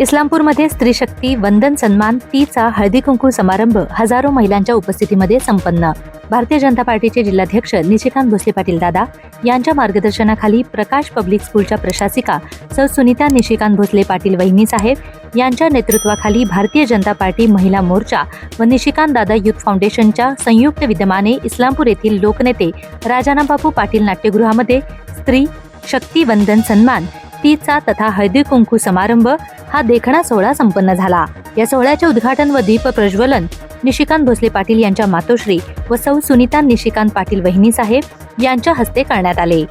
इस्लामपूरमध्ये स्त्री शक्ती वंदन सन्मान तीचा हळदी कुंकू समारंभ हजारो महिलांच्या उपस्थितीमध्ये संपन्न. भारतीय जनता पार्टीचे जिल्हाध्यक्ष निशिकांत भोसले पाटील दादा यांच्या मार्गदर्शनाखाली प्रकाश पब्लिक स्कूलच्या प्रशासिका सौ सुनीता निशिकांत भोसले पाटील वहिनी साहेब यांच्या नेतृत्वाखाली भारतीय जनता पार्टी महिला मोर्चा व निशिकांत दादा युथ फाउंडेशनच्या संयुक्त विद्यमाने इस्लामपूर येथील लोकनेते राजारामबापू पाटील नाट्यगृहामध्ये स्त्री शक्ती वंदन सन्मान तीचा तथा हळदी कुंकू समारंभ हा देखणा सोहळा संपन्न झाला. या सोहळ्याचे उद्घाटन व दीप प्रज्वलन निशिकांत भोसले पाटील यांच्या मातोश्री व सौ सुनीता निशिकांत पाटील वहिनी साहेब यांच्या हस्ते करण्यात आले.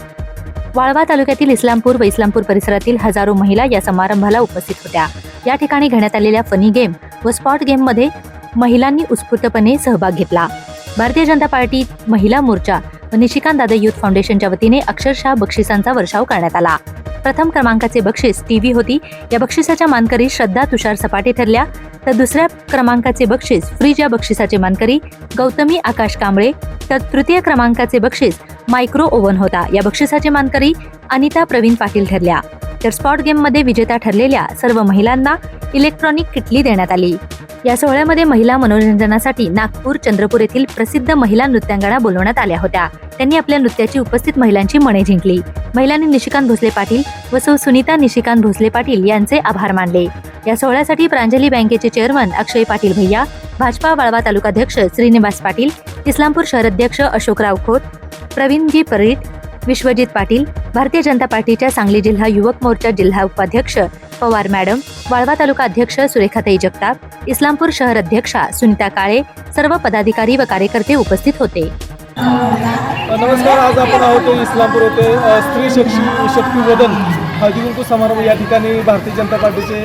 वाळवा तालुक्यातील इस्लामपूर व इस्लामपूर परिसरातील हजारो महिला या समारंभाला उपस्थित होत्या. या ठिकाणी घेण्यात आलेल्या फनी गेम व स्पॉट गेममध्ये महिलांनी उत्स्फूर्तपणे सहभाग घेतला. भारतीय जनता पार्टी महिला मोर्चा व निशिकांत दादा युथ फाउंडेशनच्या वतीने अक्षरशः बक्षिसांचा वर्षाव करण्यात आला. प्रथम क्रमांकाचे बक्षीस टीव्ही होती. या बक्षिसाच्या मानकरी श्रद्धा तुषार सपाटे ठरल्या. तर दुसऱ्या क्रमांकाचे बक्षीस फ्रीज या बक्षिसाचे मानकरी गौतमी आकाश कांबळे. तर तृतीय क्रमांकाचे बक्षीस मायक्रो ओव्हन होता. या बक्षिसाचे मानकरी अनिता प्रवीण पाटील ठरल्या. तर स्पॉट गेममध्ये विजेता ठरलेल्या सर्व महिलांना इलेक्ट्रॉनिक किटली देण्यात आली. या सोहळ्यामध्ये महिला मनोरंजनासाठी नागपूर चंद्रपूर येथील प्रसिद्ध महिला नृत्यांगणा बोलवण्यात आल्या होत्या. त्यांनी आपल्या नृत्याची उपस्थित महिलांची मने जिंकली. महिलांनी निशिकांत भोसले पाटील व सौ सुनीता निशिकांत भोसले पाटील यांचे आभार मानले. या सोहळ्यासाठी प्रांजली बँकेचे चेअरमन अक्षय पाटील भैया भाजपा वाळवा तालुकाध्यक्ष श्रीनिवास पाटील इस्लामपूर शहराध्यक्ष अशोकराव खोत प्रवीणजी परीट विश्वजित पाटील भारतीय जनता पार्टीच्या सांगली जिल्हा युवक मोर्चा जिल्हा उपाध्यक्ष पवार मॅडम वाळवा तालुका अध्यक्ष सुरेखाताई जगताप इस्लामपूर शहर अध्यक्षा सुनीता काळे सर्व पदाधिकारी व कार्यकर्ते उपस्थित होते. नमस्कार. आज आपण आहोत इस्लामपूर येथे स्त्री शक्ती शक्तीवदन हळदीकुंकू समारोह समारंभ या ठिकाणी भारतीय जनता पार्टीचे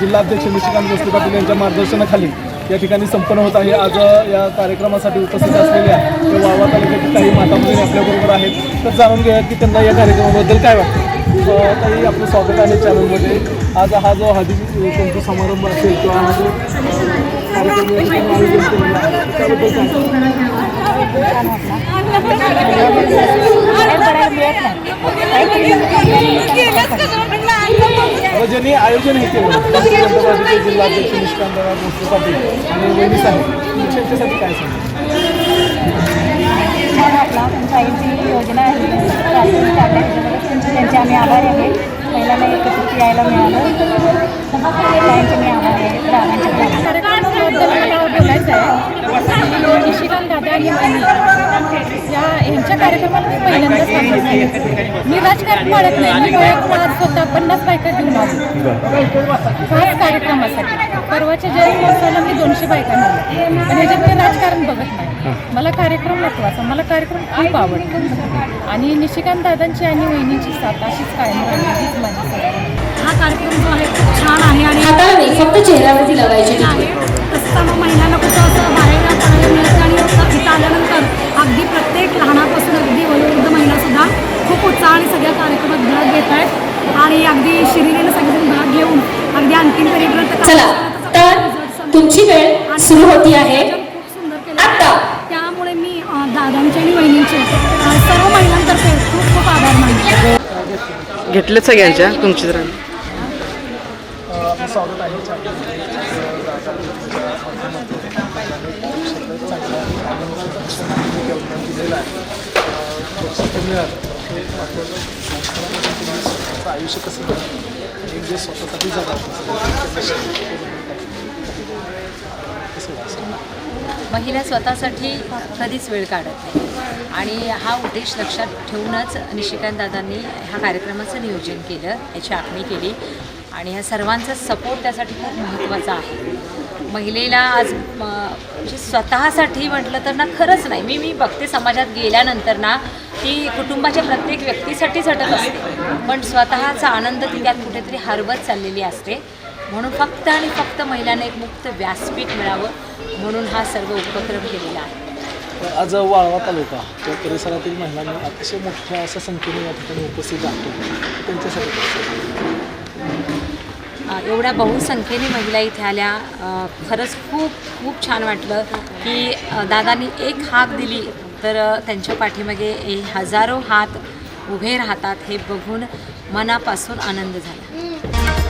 जिल्हाध्यक्ष निशिकांत जोशी पाटील यांच्या मार्गदर्शनाखाली या ठिकाणी संपन्न होत आहे. आज या कार्यक्रमासाठी उपस्थित असलेल्या या वाळवा तालुक्यातील काही माता आपल्याबरोबर आहेत. तर जाणून घेऊयात की त्यांना या कार्यक्रमाबद्दल काय वाटतं? काही आपलं स्वागत आहे चॅनलमध्ये. आज हा जो हळदी कुंकू समारंभ असेल किंवा हा जो कार्यक्रम आयोजन आयोजन हे केलं जिल्हाध्यक्ष निष्कांतराव पाटील आणि साहेब त्यांच्यासाठी काय सांगा? छान वाटला त्यांच्या आईची योजना आहे. त्यांचे आम्ही आभारी आहे. महिलांना एकत्रित यायला मिळालं. त्यांचे मी आभारी आहे. दादांच्या कार्यक्रमाबद्दल मला बोलायचं आहे निशिकांत दादा आणि वहिनी या यांच्या कार्यक्रमाला मी पहिल्यांदाच झाले. मी राजकारण पाळत नाही. मी आज स्वतः पन्नास बायका घेऊन आलो. खास कार्यक्रमासाठी. परवाच्या जयंत महोत्सवाला मी दोनशे बायका नेल्या. पण ह्याच्यात मी राजकारण बघत नाही. मला कार्यक्रम महत्त्वाचा मला कार्यक्रम खूप आवडतो. आणि निशिकांत दादांची आणि वहिनीची साथ अशीच कायम राहिली हीच माझी. हा कार्यक्रम जो आहे खूप छान आहे आणि हाताला नाही फक्त चेहऱ्यावरती लावायचे नाही तसं मग महिलांना कुठं असं बाहेर मिळतं आणि सुरू होती आहे. खूप सुंदर केलं. आता त्यामुळे मी अ, दादांचे आणि वहिनींचे अ, सर्व महिलांतर्फे खूप खूप आभार मानते. घेतलेत सगळ्यांच्या? तुमची तर. आपलं स्वागत आहे. हे आयुष्य कसं जे स्वतःसाठी जगतात वाटतं महिला स्वतःसाठी कधीच वेळ काढत नाही. आणि हा उद्देश लक्षात ठेवूनच निशिकांत दादांनी ह्या कार्यक्रमाचं नियोजन केलं याची आखणी केली. आणि ह्या सर्वांचा सपोर्ट त्यासाठी खूप महत्त्वाचा आहे. महिलेला आज म्हणजे स्वतःसाठी म्हटलं तर ना खरंच नाही. मी मी बघते समाजात गेल्यानंतर ना ती कुटुंबाच्या प्रत्येक व्यक्तीसाठी झटत असते. पण स्वतःचा आनंद ती त्यात कुठेतरी हरवत चाललेली असते. म्हणून फक्त आणि फक्त महिलांना एक मुक्त व्यासपीठ मिळावं म्हणून हा सर्व उपक्रम केलेला आहे. आज वाळवा तालुका त्या परिसरातील महिलांनी अतिशय मोठ्या अशा संख्येने या ठिकाणी उपस्थित आहे त्यांच्यासाठी एवढ्या बहुसंख्येने महिला इथे आल्या. खरंच खूप खूप छान वाटलं की दादांनी एक हाक दिली तर त्यांच्या पाठीमागे हजारो हात उभे राहतात हे बघून मनापासून आनंद झाला.